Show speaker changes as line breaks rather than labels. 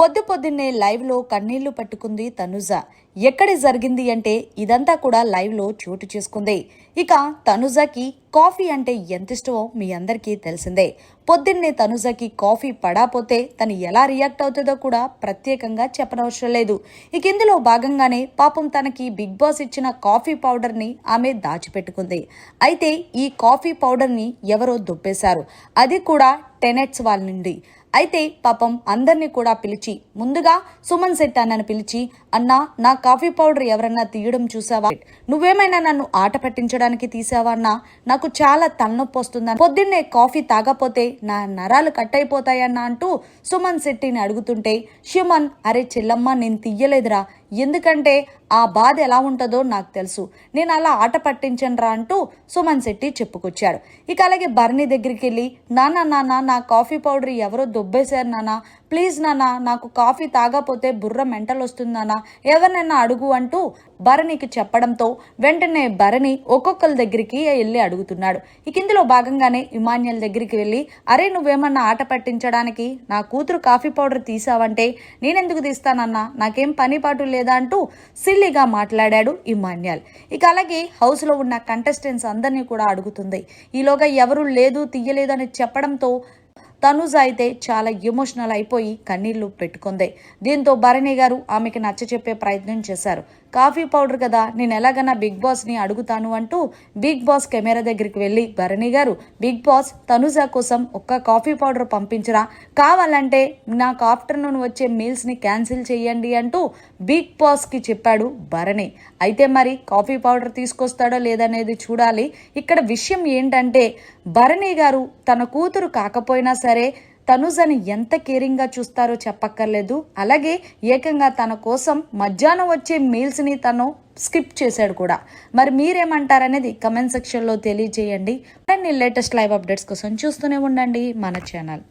పొద్దు పొద్దున్నే లైవ్లో కన్నీళ్ళు పట్టుకుంది తనుజ. ఎక్కడ జరిగింది అంటే ఇదంతా కూడా లైవ్లో చోటు చేసుకుంది. ఇక తనుజకి కాఫీ అంటే ఎంత ఇష్టమో మీ అందరికీ తెలిసిందే. పొద్దున్నే తనుజకి కాఫీ పడాపోతే తను ఎలా రియాక్ట్ అవుతుందో కూడా ప్రత్యేకంగా చెప్పనవసరం లేదు. ఇక ఇందులో భాగంగానే పాపం తనకి బిగ్ బాస్ ఇచ్చిన కాఫీ పౌడర్ని ఆమె దాచిపెట్టుకుంది. అయితే ఈ కాఫీ పౌడర్ని ఎవరో దుబ్బేశారు. అది కూడా టెనెట్స్ వాళ్ళ నుండి. అయితే పాపం అందరినీ కూడా పిలిచి ముందుగా సుమన్ శెట్ అన్నను పిలిచి అన్నా నా కాఫీ పౌడర్ ఎవరన్నా తీయడం చూసావా? నువ్వేమైనా నన్ను ఆట పట్టించడానికి తీసావా అన్నా? నాకు చాలా తలనొప్పి వస్తుందని. పొద్దున్నే కాఫీ తాగపోతే నా నరాలు కట్ అయిపోతాయన్నా అంటూ సుమన్ శెట్టిని అడుగుతుంటే సుమన్ అరే చెల్లమ్మ నేను తీయలేదురా. ఎందుకంటే ఆ బాధ ఎలా ఉంటుందో నాకు తెలుసు. నేను అలా ఆట పట్టించనురా అంటూ సుమన్ శెట్టి చెప్పుకొచ్చాడు. ఇక అలాగే బర్నీ దగ్గరికి వెళ్ళి నాన్న నాన్న నా కాఫీ పౌడర్ ఎవరో దొబ్బేశారు నాన్న. ప్లీజ్ నాన్న నాకు కాఫీ తాగపోతే బుర్ర మెంటల్ వస్తుందానా ఎవరినైనా అడుగు అంటూ భరణికి చెప్పడంతో వెంటనే భరణి ఒక్కొక్కరి దగ్గరికి వెళ్ళి అడుగుతున్నాడు. ఇక ఇందులో భాగంగానే ఇమాన్యుల్ దగ్గరికి వెళ్ళి అరే నువ్వేమన్నా ఆట పట్టించడానికి నా కూతురు కాఫీ పౌడర్ తీసావంటే నేనెందుకు తీస్తానన్నా నాకేం పని పాటు లేదు అంటూ సిల్లిగా మాట్లాడాడు ఇమాన్యాల్ ఇక అలాగే హౌస్లో ఉన్న కంటెస్టెంట్స్ అందరినీ కూడా అడుగుతుంది. ఈలోగా ఎవరు లేదు తీయలేదు అని చెప్పడంతో తనుజ అయితే చాలా ఎమోషనల్ అయిపోయి కన్నీళ్ళు పెట్టుకుంది. దీంతో భరణి గారు ఆమెకి నచ్చ చెప్పే ప్రయత్నం చేశారు. కాఫీ పౌడర్ కదా నేను ఎలాగైనా బిగ్ బాస్ని అడుగుతాను అంటూ బిగ్ బాస్ కెమెరా దగ్గరికి వెళ్ళి భరణి గారు బిగ్ బాస్ తనుజ కోసం ఒక్క కాఫీ పౌడర్ పంపించరా. కావాలంటే నాకు ఆఫ్టర్నూన్ వచ్చే మీల్స్ని క్యాన్సిల్ చేయండి అంటూ బిగ్ బాస్కి చెప్పాడు భరణి. అయితే మరి కాఫీ పౌడర్ తీసుకొస్తాడో లేదనేది చూడాలి. ఇక్కడ విషయం ఏంటంటే భరణి గారు తన కూతురు కాకపోయినా సరే సరే తనుజని ఎంత కేరింగ్గా చూస్తారో చెప్పక్కర్లేదు. అలాగే ఏకంగా తన కోసం మధ్యాహ్నం వచ్చే మీల్స్ని తను స్కిప్ చేశాడు కూడా. మరి మీరేమంటారనేది కమెంట్ సెక్షన్లో తెలియజేయండి. అండ్ లేటెస్ట్ లైవ్ అప్డేట్స్ కోసం చూస్తూనే ఉండండి మన ఛానల్.